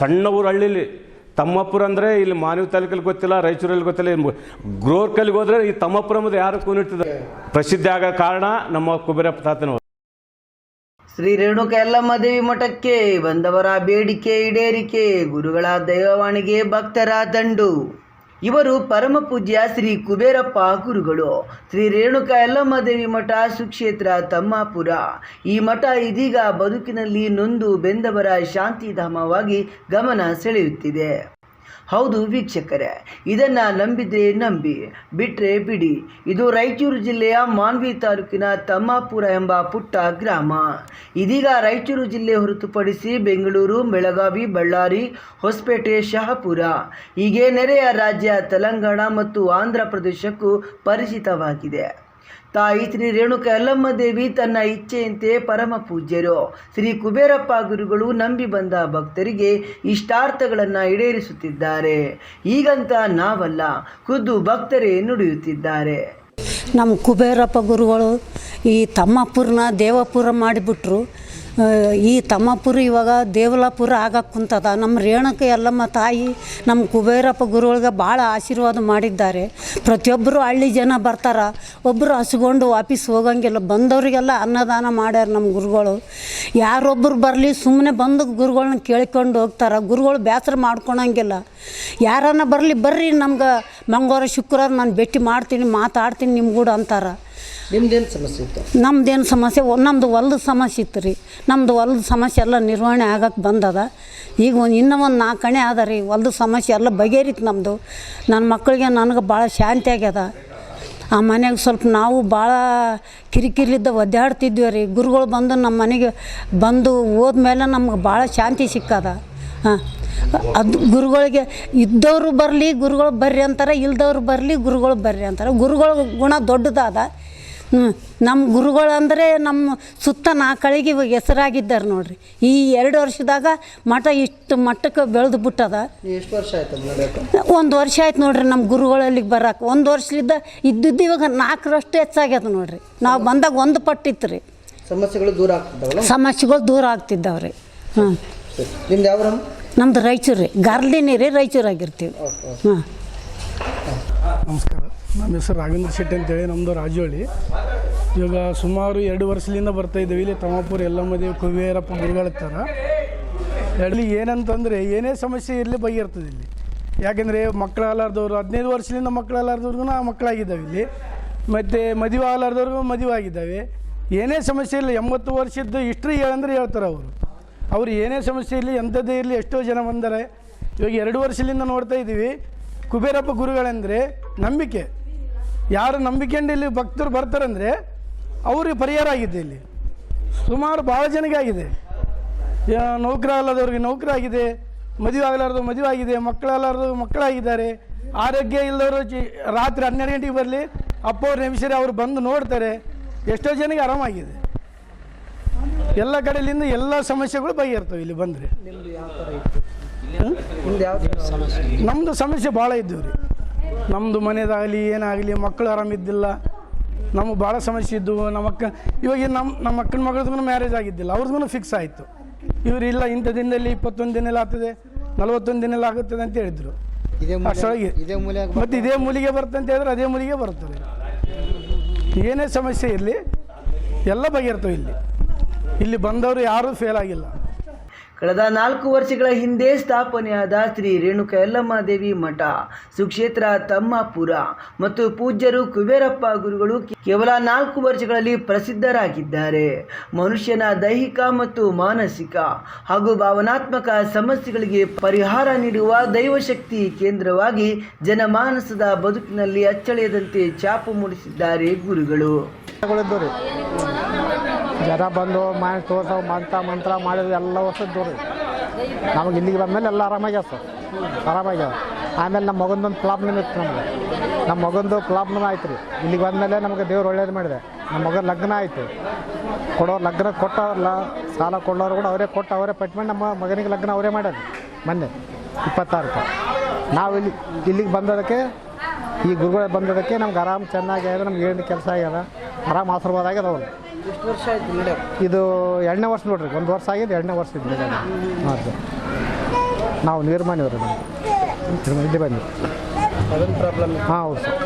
ಸಣ್ಣ ಊರು ಹಳ್ಳಿಲಿ. ತಮ್ಮಪ್ಪುರ ಅಂದರೆ ಇಲ್ಲಿ ಮಾನವ ತಾಲೂಕಲ್ಲಿ ಗೊತ್ತಿಲ್ಲ, ರಾಯಚೂರಲ್ಲಿ ಗೊತ್ತಿಲ್ಲ. ಗ್ರೋರ್ ಗ್ರೋರ್ಕಲ್ಲಿಗೆ ಹೋದ್ರೆ ಈ ತಮ್ಮಪ್ಪುರ ಮುಂದೆ ಯಾರು ಕೂನಿಟ್ಟಿದ್ದಾರೆ ಪ್ರಸಿದ್ಧಿ ಆಗೋ ಕಾರಣ ನಮ್ಮ ಕುಬೇರಪ್ಪ ತಾತನವರು. ಶ್ರೀ ರೇಣುಕ ಯಲ್ಲಮ್ಮ ದೇವಿ ಮಠಕ್ಕೆ ಬಂದವರ ಬೇಡಿಕೆ ಈಡೇರಿಕೆ, ಗುರುಗಳ ದೈವವಾಣಿಗೆ ಭಕ್ತರ ದಂಡು ಇವರು ಪರಮ ಪೂಜ್ಯ ಶ್ರೀ ಕುಬೇರಪ್ಪ ಗುರುಗಳು. ಶ್ರೀ ರೇಣುಕ ಯಲ್ಲಮ್ಮ ದೇವಿ ಮಠ ಸುಕ್ಷೇತ್ರ ತಮ್ಮಾಪುರ. ಈ ಮಠ ಇದೀಗ ಬದುಕಿನಲ್ಲಿ ನೊಂದು ಬೆಂದವರ ಶಾಂತಿಧಾಮವಾಗಿ ಗಮನ ಸೆಳೆಯುತ್ತಿದೆ. ಹೌದು ವೀಕ್ಷಕರೇ, ಇದನ್ನ ನಂಬಿದ್ರೆ ನಂಬಿ, ಬಿಟ್ರೆ ಬಿಡಿ. ಇದು ರಾಯಚೂರು ಜಿಲ್ಲೆಯ ಮಾನ್ವಿ ತಾಲೂಕಿನ ತಮ್ಮಾಪುರ ಎಂಬ ಪುಟ್ಟ ಗ್ರಾಮ. ಇದೀಗ ರಾಯಚೂರು ಜಿಲ್ಲೆ ಹೊರತುಪಡಿಸಿ ಬೆಂಗಳೂರು, ಬೆಳಗಾವಿ, ಬಳ್ಳಾರಿ, ಹೊಸಪೇಟೆ, ಶಹಾಪುರ. ಹೀಗೆ ನೆರೆಯ ರಾಜ್ಯ, ತೆಲಂಗಾಣ ಮತ್ತು ಆಂಧ್ರ ಪ್ರದೇಶಕ್ಕೂ ಪರಿಚಿತವಾಗಿದೆ. ತಾಯಿ ಶ್ರೀ ರೇಣುಕ ಅಲ್ಲಮ್ಮ ದೇವಿ ತನ್ನ ಇಚ್ಛೆಯಂತೆ ಪರಮ ಪೂಜ್ಯರು. ಶ್ರೀ ಕುಬೇರಪ್ಪ ಗುರುಗಳು ನಂಬಿ ಬಂದ ಭಕ್ತರಿಗೆ ಇಷ್ಟಾರ್ಥಗಳನ್ನು ಈಡೇರಿಸುತ್ತಿದ್ದಾರೆ. ಈಗಂತ ನಾವಲ್ಲ, ಖುದ್ದು ಭಕ್ತರೇ ನುಡಿಯುತ್ತಿದ್ದಾರೆ. ನಮ್ಮ ಕುಬೇರಪ್ಪ ಗುರುಗಳು ಈ ತಮ್ಮಪುರನ ದೇವಪುರ ಮಾಡಿಬಿಟ್ರು. ಈ ತಮ್ಮಪುರ ಇವಾಗ ದೇವಲಾಪುರ ಆಗಕ್ಕೆ ಕುಂತದ. ನಮ್ಮ ರೇಣಕ ಎಲ್ಲಮ್ಮ ತಾಯಿ ನಮ್ಮ ಕುಬೇರಪ್ಪ ಗುರುಗಳಿಗೆ ಭಾಳ ಆಶೀರ್ವಾದ ಮಾಡಿದ್ದಾರೆ. ಪ್ರತಿಯೊಬ್ಬರು ಹಳ್ಳಿ ಜನ ಬರ್ತಾರ. ಒಬ್ಬರು ಹಸ್ಕೊಂಡು ವಾಪಸ್ ಹೋಗಂಗಿಲ್ಲ. ಬಂದವರಿಗೆಲ್ಲ ಅನ್ನದಾನ ಮಾಡ್ಯಾರ ನಮ್ಮ ಗುರುಗಳು. ಯಾರೊಬ್ಬರು ಬರಲಿ ಸುಮ್ಮನೆ ಬಂದು ಗುರುಗಳನ್ನ ಕೇಳ್ಕೊಂಡು ಹೋಗ್ತಾರೆ. ಗುರುಗಳು ಬೇಸರ ಮಾಡ್ಕೊಳಂಗಿಲ್ಲ. ಯಾರನ್ನ ಬರಲಿ ಬರ್ರಿ ನಮ್ಗೆ ಮಂಗಳವಾರ ಶುಕ್ರವಾರ ನಾನು ಭೇಟಿ ಮಾಡ್ತೀನಿ, ಮಾತಾಡ್ತೀನಿ ನಿಮ್ಗೂಡ ಅಂತಾರೆ. ನಿಮ್ದೇನು ಸಮಸ್ಯೆ ಇತ್ತು? ನಮ್ದೇನು ಸಮಸ್ಯೆ ನಮ್ಮದು ಹೊಲದ ಸಮಸ್ಯೆ ಇತ್ತು ರೀ. ನಮ್ಮದು ಹೊಲದ ಸಮಸ್ಯೆ ಎಲ್ಲ ನಿರ್ವಹಣೆ ಆಗಕ್ಕೆ ಬಂದದ. ಈಗ ಒಂದು ಇನ್ನೂ ಒಂದು ನಾಲ್ಕು ಕಣೆ ಅದ ರೀ. ಹೊಲದ ಸಮಸ್ಯೆ ಎಲ್ಲ ಬಗೆಹರಿತು ನಮ್ಮದು ನನ್ನ ಮಕ್ಕಳಿಗೆ ನನಗೆ ಭಾಳ ಶಾಂತಿ ಆಗ್ಯದ. ಆ ಮನೆಗೆ ಸ್ವಲ್ಪ ನಾವು ಭಾಳ ಕಿರಿಕಿರಿಲಿದ್ದ ಒದ್ದಾಡ್ತಿದ್ವಿ ರೀ. ಗುರುಗಳು ಬಂದು ನಮ್ಮ ಮನೆಗೆ ಬಂದು ಹೋದ್ಮೇಲೆ ನಮ್ಗೆ ಭಾಳ ಶಾಂತಿ ಸಿಕ್ಕದ. ಹಾಂ. ಅದು ಗುರುಗಳಿಗೆ ಇದ್ದವರು ಬರಲಿ ಗುರುಗಳು ಬರ್ರಿ ಅಂತಾರೆ ಇಲ್ದವ್ರು ಬರಲಿ ಗುರುಗಳು ಬರ್ರಿ ಅಂತಾರೆ. ಗುರುಗಳ ಗುಣ ದೊಡ್ಡದಾದ. ನಮ್ಮ ಗುರುಗಳು ಅಂದರೆ ನಮ್ಮ ಸುತ್ತ ನಾಲ್ಕಳಿಗೆ ಇವಾಗ ಹೆಸರಾಗಿದ್ದಾರೆ ನೋಡ್ರಿ. ಈ ಎರಡು ವರ್ಷದಾಗ ಮಠ ಇಷ್ಟು ಮಟ್ಟಕ್ಕೆ ಬೆಳೆದು ಬಿಟ್ಟದ. ಎಷ್ಟು ವರ್ಷ ಆಯ್ತು ಒಂದು ವರ್ಷ ಆಯ್ತು ನೋಡ್ರಿ ನಮ್ಮ ಗುರುಗಳು ಅಲ್ಲಿಗೆ ಬರಕ್ಕೆ ಒಂದು ವರ್ಷದಿಂದ ಇದ್ದಿದ್ದು ಇವಾಗ ನಾಲ್ಕರಷ್ಟು ಹೆಚ್ಚಾಗ್ಯದ ನೋಡ್ರಿ. ನಾವು ಬಂದಾಗ ಒಂದು ಪಟ್ಟಿತ್ತು ರೀ ಸಮಸ್ಯೆಗಳು ದೂರ ಆಗ್ತಿದ್ದಾವಲ್ಲ? ಸಮಸ್ಯೆಗಳು ದೂರ ಆಗ್ತಿದ್ದಾವೆ ರೀ ಹಾಂ ನಿಮ್ದು ಯಾವ ನಮ್ದು ರಾಯಚೂರು ರೀ. ಗಾರ್ಲಿನಿ ರೀ ರಾಯಚೂರಾಗಿರ್ತೀವಿ ಹಾಂ ನಮಸ್ಕಾರ. ನಮ್ಮ ಹೆಸರು ರಾಘವೇಂದ್ರ ಶೆಟ್ಟಿ ಅಂತೇಳಿ. ನಮ್ಮದು ರಾಜೋಳಿ. ಇವಾಗ ಸುಮಾರು ಎರಡು ವರ್ಷದಿಂದ ಬರ್ತಾ ಇದ್ದೀವಿ. ಇಲ್ಲಿ ತಮಾಪುರ ಎಲ್ಲಮ್ಮ ದೇವಿ ಕುಬೇರಪ್ಪ ಗುರುಗಳ ಥರ ಏನಂತಂದರೆ ಏನೇ ಸಮಸ್ಯೆ ಇರಲಿ ಬಗೆಹರ್ತದೆ ಇಲ್ಲಿ. ಯಾಕೆಂದರೆ ಮಕ್ಕಳಾಲಾರ್ದವ್ರು ಹದಿನೈದು ವರ್ಷದಿಂದ ಮಕ್ಕಳಾಲಾರ್ದವ್ರಿಗೂ ಮಕ್ಕಳಾಗಿದ್ದಾವೆ ಇಲ್ಲಿ. ಮತ್ತು ಮದುವೆ ಆಗಲಾರ್ದವ್ರಿಗೂ ಮದುವೆ ಆಗಿದ್ದಾವೆ. ಏನೇ ಸಮಸ್ಯೆ ಇಲ್ಲ ಎಂಬತ್ತು ವರ್ಷದ್ದು ಹಿಸ್ಟ್ರಿ ಹೇಳಂದ್ರೆ ಹೇಳ್ತಾರೆ ಅವರು. ಅವರು ಏನೇ ಸಮಸ್ಯೆ ಇರಲಿ, ಎಂಥದ್ದೇ ಇರಲಿ, ಎಷ್ಟೋ ಜನ ಬಂದರೆ. ಇವಾಗ ಎರಡು ವರ್ಷದಿಂದ ನೋಡ್ತಾ ಇದ್ದೀವಿ. ಕುಬೇರಪ್ಪ ಗುರುಗಳೆಂದರೆ ನಂಬಿಕೆ. ಯಾರು ನಂಬಿಕೆಂಡು ಇಲ್ಲಿ ಭಕ್ತರು ಬರ್ತಾರಂದರೆ ಅವ್ರಿಗೆ ಪರಿಹಾರ ಆಗಿದೆ ಇಲ್ಲಿ. ಸುಮಾರು ಭಾಳ ಜನಕ್ಕೆ ಆಗಿದೆ. ನೌಕರಿ ಅಲ್ಲದವ್ರಿಗೆ ನೌಕರ ಆಗಿದೆ. ಮದುವೆ ಆಗಲಾರ್ದು ಮದುವೆ ಆಗಿದೆ. ಮಕ್ಕಳಲ್ಲಾರ್ದು ಮಕ್ಕಳಾಗಿದ್ದಾರೆ. ಆರೋಗ್ಯ ಇಲ್ಲದವರು ಚಿ ರಾತ್ರಿ ಹನ್ನೆರಡು ಗಂಟೆಗೆ ಬರಲಿ. ಅಪ್ಪ ಅವ್ರ ಅವ್ರು ಬಂದು ನೋಡ್ತಾರೆ. ಎಷ್ಟೋ ಜನಕ್ಕೆ ಆರಾಮಾಗಿದೆ. ಎಲ್ಲ ಕಡೆಯಿಂದ ಎಲ್ಲ ಸಮಸ್ಯೆಗಳು ಬಗೆಹರ್ತವೆ ಇಲ್ಲಿ ಬಂದರೆ. ನಮ್ಮದು ಸಮಸ್ಯೆ ಭಾಳ ಇದ್ದವು ರೀ ನಮ್ಮದು ಮನೆಯದಾಗಲಿ ಏನಾಗಲಿ, ಮಕ್ಕಳು ಆರಾಮಿದ್ದಿಲ್ಲ. ನಮಗೆ ಭಾಳ ಸಮಸ್ಯೆ ಇದ್ದವು ನಮ್ಮಕ್ಕ ಇವಾಗ ನಮ್ಮ ನಮ್ಮ ಅಕ್ಕನ ಮಗಳದ್ದು ಮ್ಯಾರೇಜ್ ಆಗಿದ್ದಿಲ್ಲ ಅವ್ರದ್ದು ಫಿಕ್ಸ್ ಆಯಿತು. ಇವ್ರು ಇಲ್ಲ ಇಂಥ ದಿನದಲ್ಲಿ ಇಪ್ಪತ್ತೊಂದು ದಿನ ಆಗ್ತದೆ ನಲವತ್ತೊಂದು ದಿನ ಆಗುತ್ತದೆ ಅಂತ ಹೇಳಿದ್ರು. ಅಷ್ಟೊಳಗೆ ಮತ್ತು ಇದೇ ಮೂಲಿಗೆ ಬರುತ್ತೆ ಅಂತ ಹೇಳಿದ್ರೆ ಅದೇ ಮೂಲಿಗೆ ಬರ್ತದೆ. ಏನೇ ಸಮಸ್ಯೆ ಇರಲಿ ಎಲ್ಲ ಬಗೆಯಿರ್ತವೆ ಇಲ್ಲಿ. ಇಲ್ಲಿ ಬಂದವರು ಯಾರೂ ಫೇಲ್ ಆಗಿಲ್ಲ. ಕಳೆದ ನಾಲ್ಕು ವರ್ಷಗಳ ಹಿಂದೆ ಸ್ಥಾಪನೆಯಾದ ಶ್ರೀ ರೇಣುಕ ಯಲ್ಲಮ್ಮ ದೇವಿ ಮಠ, ಸುಕ್ಷೇತ್ರ ತಮ್ಮಾಪುರ ಮತ್ತು ಪೂಜ್ಯರು ಕುಬೇರಪ್ಪ ಗುರುಗಳು ಕೇವಲ ನಾಲ್ಕು ವರ್ಷಗಳಲ್ಲಿ ಪ್ರಸಿದ್ಧರಾಗಿದ್ದಾರೆ. ಮನುಷ್ಯನ ದೈಹಿಕ ಮತ್ತು ಮಾನಸಿಕ ಹಾಗೂ ಭಾವನಾತ್ಮಕ ಸಮಸ್ಯೆಗಳಿಗೆ ಪರಿಹಾರ ನೀಡುವ ದೈವಶಕ್ತಿ ಕೇಂದ್ರವಾಗಿ ಜನಮಾನಸದ ಬದುಕಿನಲ್ಲಿ ಅಚ್ಚಳಿಯದಂತೆ ಚಾಪು ಮೂಡಿಸಿದ್ದಾರೆ ಗುರುಗಳು ಜನ ಬಂದು ಮಾಡಿ ತೋರ್ಸವು ಮಂತ್ರ ಮಂತ್ರ ಮಾಡಿದ್ರು ಎಲ್ಲ ವರ್ಷ ದೂರ ನಮಗೆ ಇಲ್ಲಿಗೆ ಬಂದಮೇಲೆ ಎಲ್ಲ ಆರಾಮಾಗ್ಯಾವ ಸರ್ ಆರಾಮಾಗ್ಯಾವ ಆಮೇಲೆ ನಮ್ಮ ಮಗಂದೊಂದು ಪ್ರಾಬ್ಲಮ್ ಇತ್ತು ನಮಗೆ. ನಮ್ಮ ಮಗಂದು ಪ್ರಾಬ್ಲಮ್ ಆಯ್ತು ರೀ ಇಲ್ಲಿಗೆ ಬಂದಮೇಲೆ ನಮಗೆ ದೇವ್ರು ಒಳ್ಳೇದು ಮಾಡಿದೆ. ನಮ್ಮ ಮಗನ ಲಗ್ನ ಆಯಿತು. ಕೊಡೋ ಲಗ್ನ ಕೊಟ್ಟವ್ರಲ್ಲ, ಸಾಲ ಕೊಡೋರು ಕೂಡ ಅವರೇ ಕೊಟ್ಟು ಅವರೇ ಪಟ್ಕೊಂಡು ನಮ್ಮ ಮಗನಿಗೆ ಲಗ್ನ ಅವರೇ ಮಾಡ್ಯಾರ ಮೊನ್ನೆ ಇಪ್ಪತ್ತಾರಕ್ಕೆ ನಾವು ಇಲ್ಲಿ, ಇಲ್ಲಿಗೆ ಬಂದದಕ್ಕೆ, ಈ ಗುರುಗಳು ಬಂದದಕ್ಕೆ ನಮ್ಗೆ ಆರಾಮ್ ಚೆನ್ನಾಗಿ ನಮ್ಗೆ ಏನು ಕೆಲಸ ಆಗ್ಯದ, ಆರಾಮ್ ಆಶೀರ್ವಾದ ಆಗ್ಯದ ಅವ್ರು ವರ್ಷ ಆಯ್ತು ಇದು ಎರಡನೇ ವರ್ಷ ನೋಡ್ರಿ ಒಂದು ವರ್ಷ ಆಗಿದೆ ಎರಡನೇ ವರ್ಷ ಇದ್ದು ಹಾಂ ನಾವು ನಿರ್ಮಾಣ ಇಲ್ಲಿ ಬಂದು ಅದೊಂದು ಪ್ರಾಬ್ಲಮ್ ಹಾಂ ಹೌದು ಸರ್.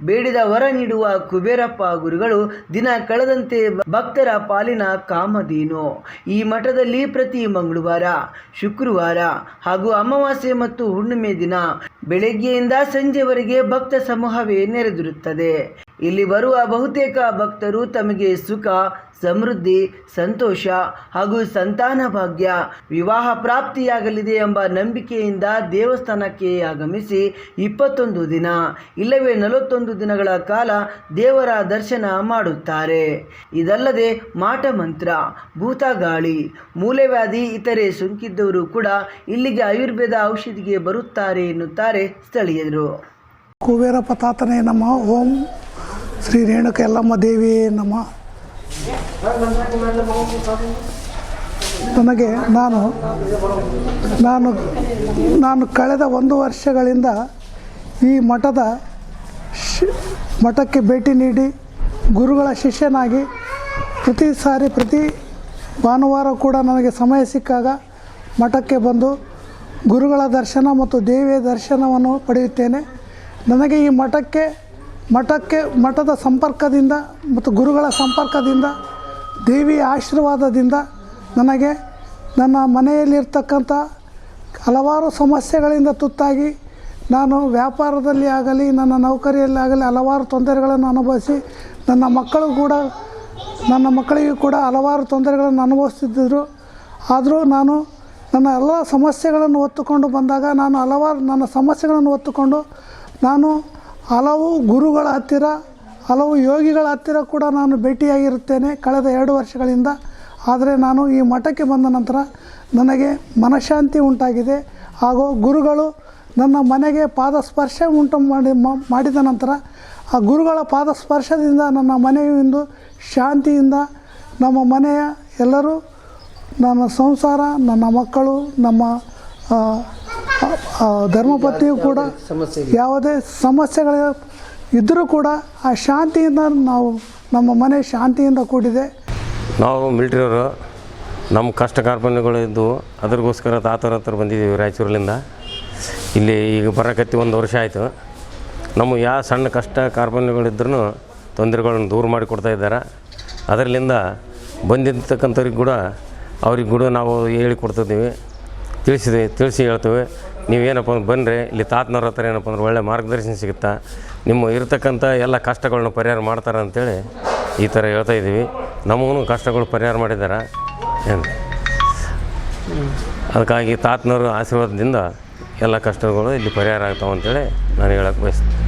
ಬೇಡಿದ ವರ ನೀಡುವ ಕುಬೇರಪ್ಪ ಗುರುಗಳು ದಿನ ಕಳೆದಂತೆ ಭಕ್ತರ ಪಾಲಿನ ಕಾಮಧೇನು. ಈ ಮಠದಲ್ಲಿ ಪ್ರತಿ ಮಂಗಳವಾರ ಶುಕ್ರವಾರ ಹಾಗೂ ಅಮಾವಾಸ್ಯೆ ಮತ್ತು ಹುಣ್ಣಿಮೆ ದಿನ ಬೆಳಗ್ಗೆಯಿಂದ ಸಂಜೆವರೆಗೆ ಭಕ್ತ ಸಮೂಹವೇ ನೆರೆದಿರುತ್ತದೆ. ಇಲ್ಲಿ ಬರುವ ಬಹುತೇಕ ಭಕ್ತರು ತಮಗೆ ಸುಖ, ಸಮೃದ್ಧಿ, ಸಂತೋಷ ಹಾಗೂ ಸಂತಾನ ಭಾಗ್ಯ, ವಿವಾಹ ಪ್ರಾಪ್ತಿಯಾಗಲಿದೆ ಎಂಬ ನಂಬಿಕೆಯಿಂದ ದೇವಸ್ಥಾನಕ್ಕೆ ಆಗಮಿಸಿ ಇಪ್ಪತ್ತೊಂದು ದಿನ, ಇಲ್ಲವೇ ನಲವತ್ತೊಂದು ದಿನಗಳ ಕಾಲ ದೇವರ ದರ್ಶನ ಮಾಡುತ್ತಾರೆ. ಇದಲ್ಲದೆ ಮಾಟ ಮಂತ್ರ ಭೂತಗಾಳಿ ಮೂಲೆವ್ಯಾಧಿ ಇತರೆ ಸೋಂಕಿದ್ದವರು ಕೂಡ ಇಲ್ಲಿಗೆ ಆಯುರ್ವೇದ ಔಷಧಿಗೆ ಬರುತ್ತಾರೆ ಎನ್ನುತ್ತಾರೆ ಸ್ಥಳೀಯರು. ಕುಬೇರ ಪತಾತನೇ ನಮ್ಮ ಓಂ. ಶ್ರೀ ರೇಣುಕ ಯಲ್ಲಮ್ಮ ದೇವಿ ನಮ್ಮ ನನಗೆ ನಾನು ನಾನು ನಾನು ಕಳೆದ ಒಂದು ವರ್ಷಗಳಿಂದ ಈ ಮಠದ ಮಠಕ್ಕೆ ಭೇಟಿ ನೀಡಿ ಗುರುಗಳ ಶಿಷ್ಯನಾಗಿ ಪ್ರತಿ ಸಾರಿ, ಪ್ರತಿ ಭಾನುವಾರ ಕೂಡ ನನಗೆ ಸಮಯ ಸಿಕ್ಕಾಗ ಮಠಕ್ಕೆ ಬಂದು ಗುರುಗಳ ದರ್ಶನ ಮತ್ತು ದೇವಿಯ ದರ್ಶನವನ್ನು ಪಡೆಯುತ್ತೇನೆ. ನನಗೆ ಈ ಮಠಕ್ಕೆ ಮಠಕ್ಕೆ, ಮಠದ ಸಂಪರ್ಕದಿಂದ ಮತ್ತು ಗುರುಗಳ ಸಂಪರ್ಕದಿಂದ ದೇವಿಯ ಆಶೀರ್ವಾದದಿಂದ ನನಗೆ ನನ್ನ ಮನೆಯಲ್ಲಿರ್ತಕ್ಕಂಥ ಹಲವಾರು ಸಮಸ್ಯೆಗಳಿಂದ ತುತ್ತಾಗಿ ನಾನು ವ್ಯಾಪಾರದಲ್ಲಿ ಆಗಲಿ, ನನ್ನ ನೌಕರಿಯಲ್ಲಿ ಆಗಲಿ ಹಲವಾರು ತೊಂದರೆಗಳನ್ನು ಅನುಭವಿಸಿ ನನ್ನ ಮಕ್ಕಳು ಕೂಡ, ನನ್ನ ಮಕ್ಕಳಿಗೂ ಕೂಡ ಹಲವಾರು ತೊಂದರೆಗಳನ್ನು ಅನುಭವಿಸ್ತಿದ್ದರು ಆದರೂ ನಾನು ನನ್ನ ಎಲ್ಲ ಸಮಸ್ಯೆಗಳನ್ನು ಹೊತ್ತುಕೊಂಡು ಬಂದಾಗ ನಾನು ಹಲವಾರು ನನ್ನ ಸಮಸ್ಯೆಗಳನ್ನು ಹೊತ್ತುಕೊಂಡು ನಾನು ಹಲವು ಗುರುಗಳ ಹತ್ತಿರ, ಹಲವು ಯೋಗಿಗಳ ಹತ್ತಿರ ಕೂಡ ನಾನು ಭೇಟಿಯಾಗಿರುತ್ತೇನೆ ಕಳೆದ ಎರಡು ವರ್ಷಗಳಿಂದ. ಆದರೆ ನಾನು ಈ ಮಠಕ್ಕೆ ಬಂದ ನಂತರ ನನಗೆ ಮನಃಶಾಂತಿ ಉಂಟಾಗಿದೆ. ಹಾಗೂ ಗುರುಗಳು ನನ್ನ ಮನೆಗೆ ಪಾದ ಸ್ಪರ್ಶ ಉಂಟು ಮಾಡಿ, ಮಾಡಿದ ನಂತರ ಆ ಗುರುಗಳ ಪಾದ ಸ್ಪರ್ಶದಿಂದ ನನ್ನ ಮನೆಯು ಇಂದು ಶಾಂತಿಯಿಂದ ನಮ್ಮ ಮನೆಯ ಎಲ್ಲರೂ, ನನ್ನ ಸಂಸಾರ, ನನ್ನ ಮಕ್ಕಳು, ನಮ್ಮ ಧರ್ಮಪತ್ನಿಯು ಕೂಡ ಯಾವುದೇ ಸಮಸ್ಯೆಗಳು ಇದ್ದರೂ ಕೂಡ ಆ ಶಾಂತಿಯಿಂದ ನಾವು ನಮ್ಮ ಮನೆ ಶಾಂತಿಯಿಂದ ಕೂಡಿದೆ. ನಾವು ಮಿಲ್ಟ್ರಿಯವರು ನಮ್ಮ ಕಷ್ಟ ಕಾರ್ಪಣ್ಯಗಳು ಇದ್ದವು ಅದ್ರಗೋಸ್ಕರ ತಾತರ ಹತ್ರ ಬಂದಿದ್ದೀವಿ ರಾಯಚೂರಿನಿಂದ ಇಲ್ಲಿ ಈಗ ಬರಕತ್ತಿ ಒಂದು ವರ್ಷ ಆಯಿತು. ನಮ್ಮ ಯಾವ ಸಣ್ಣ ಕಷ್ಟ ಕಾರ್ಪಣ್ಯಗಳಿದ್ರೂ ತೊಂದರೆಗಳನ್ನು ದೂರ ಮಾಡಿ ಕೊಡ್ತಾ ಇದ್ದಾರೆ. ಅದರಲ್ಲಿಂದ ಬಂದಿರ್ತಕ್ಕಂಥವ್ರಿಗೆ ಕೂಡ ಅವ್ರಿಗೆ ಕೂಡ ನಾವು ಹೇಳಿ ಕೊಡ್ತಿದ್ದೀವಿ ತಿಳಿಸಿದೆ, ತಿಳಿಸಿ ಹೇಳ್ತೇವೆ. ನೀವೇನಪ್ಪ ಅಂದ್ರೆ ಬನ್ನಿರಿ ಇಲ್ಲಿ ತಾತನವ್ರ ಹತ್ರ ಏನಪ್ಪ ಅಂದ್ರೆ ಒಳ್ಳೆ ಮಾರ್ಗದರ್ಶನ ಸಿಗುತ್ತಾ. ನಿಮ್ಮ ಇರತಕ್ಕಂಥ ಎಲ್ಲ ಕಷ್ಟಗಳನ್ನ ಪರಿಹಾರ ಮಾಡ್ತಾರೆ ಅಂತೇಳಿ ಈ ಥರ ಹೇಳ್ತಾ ಇದ್ದೀವಿ. ನಮಗೂ ಕಷ್ಟಗಳು ಪರಿಹಾರ ಮಾಡಿದ್ದಾರೆ ಏನು? ಅದಕ್ಕಾಗಿ ತಾತನವ್ರ ಆಶೀರ್ವಾದದಿಂದ ಎಲ್ಲ ಕಷ್ಟಗಳು ಇಲ್ಲಿ ಪರಿಹಾರ ಆಗ್ತಾವೆ ಅಂತೇಳಿ ನಾನು ಹೇಳಕ್ಕೆ ಬಯಸ್ತೀನಿ.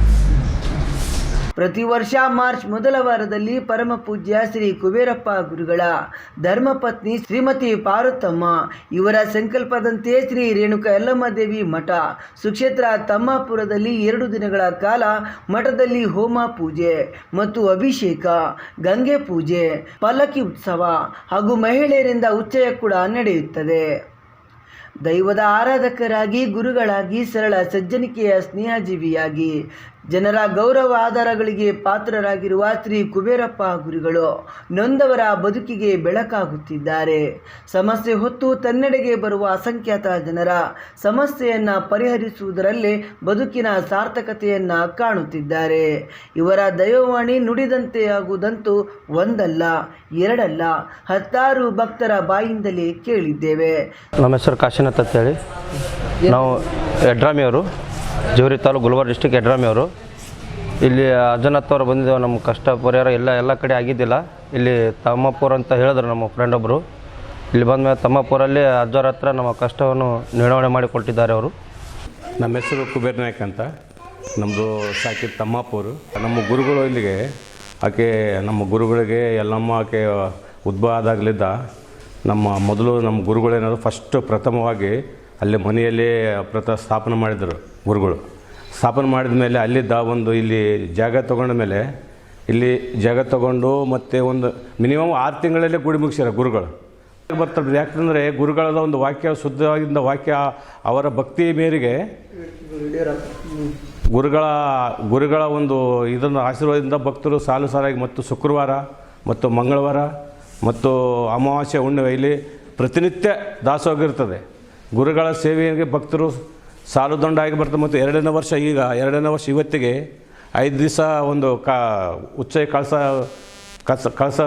ಪ್ರತಿ ವರ್ಷ ಮಾರ್ಚ್ ಮೊದಲ ವಾರದಲ್ಲಿ ಪರಮ ಪೂಜ್ಯ ಶ್ರೀ ಕುಬೇರಪ್ಪ ಗುರುಗಳ ಧರ್ಮಪತ್ನಿ ಶ್ರೀಮತಿ ಪಾರುತಮ್ಮ ಇವರ ಸಂಕಲ್ಪದಂತೆ ಶ್ರೀ ರೇಣುಕ ಯಲ್ಲಮ್ಮ ದೇವಿ ಮಠ, ಸುಕ್ಷೇತ್ರ ತಮ್ಮಾಪುರದಲ್ಲಿ ಎರಡು ದಿನಗಳ ಕಾಲ ಮಠದಲ್ಲಿ ಹೋಮ ಪೂಜೆ ಮತ್ತು ಅಭಿಷೇಕ, ಗಂಗೆ ಪೂಜೆ, ಪಲ್ಲಕ್ಕಿ ಉತ್ಸವ ಹಾಗೂ ಮಹಿಳೆಯರಿಂದ ಉಚ್ಚಯ ಕೂಡ ನಡೆಯುತ್ತದೆ. ದೈವದ ಆರಾಧಕರಾಗಿ, ಗುರುಗಳಾಗಿ, ಸರಳ ಸಜ್ಜನಿಕೆಯ ಸ್ನೇಹಜೀವಿಯಾಗಿ ಜನರ ಗೌರವ ಆಧಾರಗಳಿಗೆ ಪಾತ್ರರಾಗಿರುವ ಶ್ರೀ ಕುಬೇರಪ್ಪ ಗುರುಗಳು ನೊಂದವರ ಬದುಕಿಗೆ ಬೆಳಕಾಗುತ್ತಿದ್ದಾರೆ. ಸಮಸ್ಯೆ ಹೊತ್ತು ತನ್ನೆಡೆಗೆ ಬರುವ ಅಸಂಖ್ಯಾತ ಜನರ ಸಮಸ್ಯೆಯನ್ನು ಪರಿಹರಿಸುವುದರಲ್ಲೇ ಬದುಕಿನ ಸಾರ್ಥಕತೆಯನ್ನು ಕಾಣುತ್ತಿದ್ದಾರೆ. ಇವರ ದೈವವಾಣಿ ನುಡಿದಂತೆ ಆಗುವುದಂತೂ ಒಂದಲ್ಲ, ಎರಡಲ್ಲ, ಹತ್ತಾರು ಭಕ್ತರ ಬಾಯಿಂದಲೇ ಕೇಳಿದ್ದೇವೆ. ನಮ್ಮ ಹೆಸರು ಕಾಶಿನಾಥ್ ಅಂತೇಳಿ ನಾವು ಯಡ್ರಾಮಿಯವರು ಜೋರಿ ತಾಲೂಕು ಗುಲ್ಬರ್ಗ ಡಿಸ್ಟಿಕ್ ಯಡ್ರಾಮಿಯವರು ಇಲ್ಲಿ ಅಜನತ್ತವರು ಬಂದಿದ್ದೇವೆ ನಮ್ಮ ಕಷ್ಟ ಪರಿಹಾರ ಎಲ್ಲ ಎಲ್ಲ ಕಡೆ ಆಗಿದ್ದಿಲ್ಲ. ಇಲ್ಲಿ ತಮ್ಮಪುರ ಅಂತ ಹೇಳಿದ್ರು ನಮ್ಮ ಫ್ರೆಂಡ್ ಒಬ್ಬರು ಇಲ್ಲಿ ಬಂದಮೇಲೆ ತಮ್ಮಪುರಲ್ಲಿ ಅಜ್ಜರ ಹತ್ರ ನಮ್ಮ ಕಷ್ಟವನ್ನು ನಿರ್ವಹಣೆ ಮಾಡಿಕೊಟ್ಟಿದ್ದಾರೆ ಅವರು. ನಮ್ಮ ಹೆಸರು ಕುಬೇರ್ ನಾಯ್ಕ ಅಂತ. ನಮ್ಮದು ಸಾಕಿದ ತಮ್ಮಾಪುರು ನಮ್ಮ ಗುರುಗಳು ಇಲ್ಲಿಗೆ. ಆಕೆ ನಮ್ಮ ಗುರುಗಳಿಗೆ ಎಲ್ಲಮ್ಮ ಆಕೆ ಉದ್ಭವ ಆದಾಗಲಿದ್ದ. ನಮ್ಮ ಮೊದಲು ನಮ್ಮ ಗುರುಗಳೇನಾದ್ರು ಫಸ್ಟ್ ಪ್ರಥಮವಾಗಿ ಅಲ್ಲಿ ಮನೆಯಲ್ಲಿ ಪ್ರಥ ಸ್ಥಾಪನೆ ಮಾಡಿದರು. ಗುರುಗಳು ಸ್ಥಾಪನೆ ಮಾಡಿದ ಮೇಲೆ ಅಲ್ಲಿದ್ದ ಒಂದು ಇಲ್ಲಿ ಜಾಗ ತೊಗೊಂಡ ಮೇಲೆ ಇಲ್ಲಿ ಜಾಗ ತಗೊಂಡು ಮತ್ತು ಒಂದು ಮಿನಿಮಮ್ ಆರು ತಿಂಗಳಲ್ಲೇ ಗುಡಿ ಮುಗಿಸ್ಯಾರ ಗುರುಗಳು. ಬರ್ತದೆ ಯಾಕಂದರೆ ಗುರುಗಳದ ಒಂದು ವಾಕ್ಯ, ಶುದ್ಧವಾಗಿದ್ದ ವಾಕ್ಯ, ಅವರ ಭಕ್ತಿ ಮೇರೆಗೆ ಗುರುಗಳ ಗುರುಗಳ ಒಂದು ಇದನ್ನು ಆಶೀರ್ವಾದದಿಂದ ಭಕ್ತರು ಸಾಲು ಸಾಲಾಗಿ ಮತ್ತು ಶುಕ್ರವಾರ ಮತ್ತು ಮಂಗಳವಾರ ಮತ್ತು ಅಮಾವಾಸ್ಯೆ ಹುಣ್ಣಿಮೆ ಇಲ್ಲಿ ಪ್ರತಿನಿತ್ಯ ದಾಸೋಹ ಇರ್ತದೆ. ಗುರುಗಳ ಸೇವೆಗೆ ಭಕ್ತರು ಸಾಲುದಂಡಾಗಿ ಬರ್ತದೆ ಮತ್ತು ಎರಡನೇ ವರ್ಷ ಈಗ, ಎರಡನೇ ವರ್ಷ ಇವತ್ತಿಗೆ ಐದು ದಿವಸ ಒಂದು ಕಾ, ಉಚ್ಚ ಕಳಸ ಕಳಸ ಕಳಸ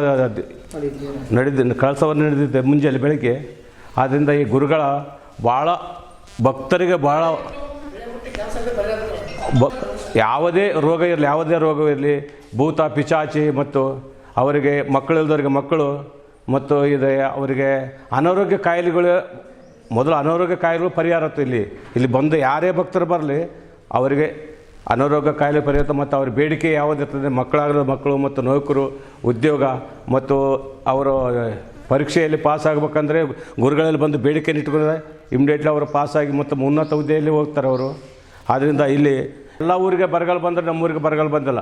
ನಡೆದ, ಕಳಸವನ್ನು ನಡೆದಿದ್ದೆ ಮುಂಜಾನೆ ಬೆಳಗ್ಗೆ. ಆದ್ದರಿಂದ ಈ ಗುರುಗಳ ಭಾಳ, ಭಕ್ತರಿಗೆ ಭಾಳ ಬ ಯಾವುದೇ ರೋಗ ಇರಲಿ, ಯಾವುದೇ ರೋಗವಿರಲಿ ಭೂತ ಪಿಚಾಚಿ ಮತ್ತು ಅವರಿಗೆ ಮಕ್ಕಳಿಲ್ದವರಿಗೆ ಮಕ್ಕಳು ಮತ್ತು ಇದೆ ಅವರಿಗೆ ಅನಾರೋಗ್ಯ ಕಾಯಿಲೆಗಳು ಮೊದಲು ಅನಾರೋಗ್ಯ ಕಾಯಿಲೆಗಳು ಪರಿಹಾರ ಇಲ್ಲಿ. ಇಲ್ಲಿ ಬಂದು ಯಾರೇ ಭಕ್ತರು ಬರಲಿ, ಅವರಿಗೆ ಅನಾರೋಗ್ಯ ಕಾಯಿಲೆ ಪರಿಹಾರ ಮತ್ತು ಅವ್ರ ಬೇಡಿಕೆ ಯಾವುದಿರ್ತದೆ ಮಕ್ಕಳಾಗದ ಮಕ್ಕಳು ಮತ್ತು ನೌಕರು, ಉದ್ಯೋಗ ಮತ್ತು ಅವರು ಪರೀಕ್ಷೆಯಲ್ಲಿ ಪಾಸ್ ಆಗಬೇಕಂದ್ರೆ ಗುರುಗಳಲ್ಲಿ ಬಂದು ಬೇಡಿಕೆ ಇಟ್ಕೊಂಡ್ರೆ ಇಮ್ಡಿಯೇಟ್ಲಿ ಅವರು ಪಾಸಾಗಿ ಮತ್ತು ಉನ್ನತ ಹುದ್ದೆಯಲ್ಲಿ ಹೋಗ್ತಾರೆ ಅವರು. ಆದ್ದರಿಂದ ಇಲ್ಲಿ ಎಲ್ಲ ಊರಿಗೆ ಬರಗಾಲ ಬಂದರೆ ನಮ್ಮ ಊರಿಗೆ ಬರಗಾಲ ಬಂದಿಲ್ಲ.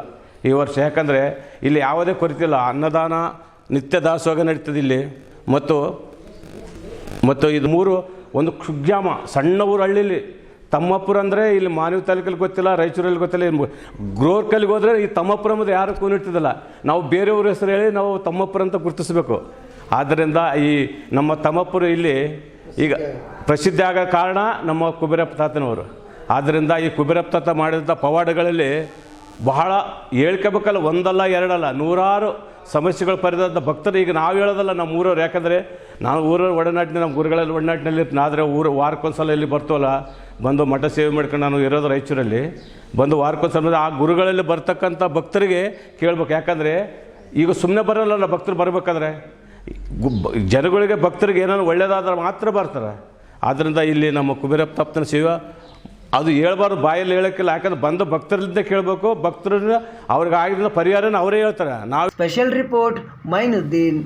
ಈ ವರ್ಷ ಯಾಕಂದರೆ ಇಲ್ಲಿ ಯಾವುದೇ ಕೊರತಿಲ್ಲ ಅನ್ನದಾನ ನಿತ್ಯ ದಾಸೋಹ ನಡೀತದೆ ಇಲ್ಲಿ. ಮತ್ತು ಮತ್ತು ಇದು ಮೂರು ಒಂದು ಕ್ಷುಗ್ರಾಮ ಸಣ್ಣ ಊರು ಹಳ್ಳಿಲಿ. ತಮ್ಮಪ್ಪುರ ಅಂದರೆ ಇಲ್ಲಿ ಮಾನವ ತಾಲೂಕಲ್ಲಿ ಗೊತ್ತಿಲ್ಲ, ರಾಯಚೂರಲ್ಲಿ ಗೊತ್ತಿಲ್ಲ ಗ್ರೋರ್ಕಲ್ಲಿ ಹೋದರೆ ಈ ತಮ್ಮಪ್ಪುರ ಮತ್ತು ಯಾರು ಕೂನಿಡ್ತಿದ್ದಿಲ್ಲ ನಾವು ಬೇರೆಯವ್ರ ಹೆಸರು ಹೇಳಿ ನಾವು ತಮ್ಮಪ್ಪುರ ಅಂತ ಗುರುತಿಸಬೇಕು. ಆದ್ದರಿಂದ ಈ ನಮ್ಮ ತಮ್ಮಪ್ಪರು ಇಲ್ಲಿ ಈಗ ಪ್ರಸಿದ್ಧಿ ಆಗೋ ಕಾರಣ ನಮ್ಮ ಕುಬೇರಪ್ಪ ತಾತನವರು. ಆದ್ದರಿಂದ ಈ ಕುಬೇರಪ್ಪ ತಾತ ಮಾಡಿದಂಥ ಪವಾಡಗಳಲ್ಲಿ ಬಹಳ ಹೇಳ್ಕೋಬೇಕಲ್ಲ, ಒಂದಲ್ಲ, ಎರಡಲ್ಲ, ನೂರಾರು ಸಮಸ್ಯೆಗಳು ಪರಿದಂಥ ಭಕ್ತರು. ಈಗ ನಾವು ಹೇಳೋದಲ್ಲ ನಮ್ಮ ಊರವ್ರು. ಯಾಕಂದರೆ ನಾವು ಊರವ್ರು ಒಡನಾಟಿನ ನಮ್ಮ ಗುರುಗಳಲ್ಲಿ ಒಡನಾಟಿನಲ್ಲಿ ಆದರೆ ಊರು ವಾರಕ್ಕೊಂದ್ಸಲ ಇಲ್ಲಿ ಬರ್ತವಲ್ಲ, ಬಂದು ಮಠ ಸೇವೆ ಮಾಡ್ಕೊಂಡು ನಾನು ಇರೋದು ರಾಯಚೂರಲ್ಲಿ. ಬಂದು ವಾರಕ್ಕೊಂದ್ಸಲ ಆ ಗುರುಗಳಲ್ಲಿ ಬರ್ತಕ್ಕಂಥ ಭಕ್ತರಿಗೆ ಕೇಳ್ಬೇಕು. ಯಾಕಂದರೆ ಈಗ ಸುಮ್ಮನೆ ಬರೋಲ್ಲ ಭಕ್ತರು ಬರಬೇಕಾದ್ರೆ. ಜನಗಳಿಗೆ ಭಕ್ತರಿಗೆ ಏನಾದ್ರು ಒಳ್ಳೆಯದಾದ್ರೆ ಮಾತ್ರ ಬರ್ತಾರೆ. ಆದ್ದರಿಂದ ಇಲ್ಲಿ ನಮ್ಮ ಕುಬೇರಪ್ಪ ತಪ್ಪನ ಸೇವೆ ಅದು ಹೇಳ್ಬಾರ್ದು, ಬಾಯಲ್ಲಿ ಹೇಳೋಕ್ಕಿಲ್ಲ. ಯಾಕಂದ್ರೆ ಬಂದ ಭಕ್ತರಿಂದ ಕೇಳಬೇಕು ಭಕ್ತರನ್ನ ಅವ್ರಿಗೆ ಆಗಿರೋ ಪರಿಹಾರನ ಅವರೇ ಹೇಳ್ತಾರೆ. ನಾವು ಸ್ಪೆಷಲ್ ರಿಪೋರ್ಟ್ ಮೈನುದ್ದೀನ್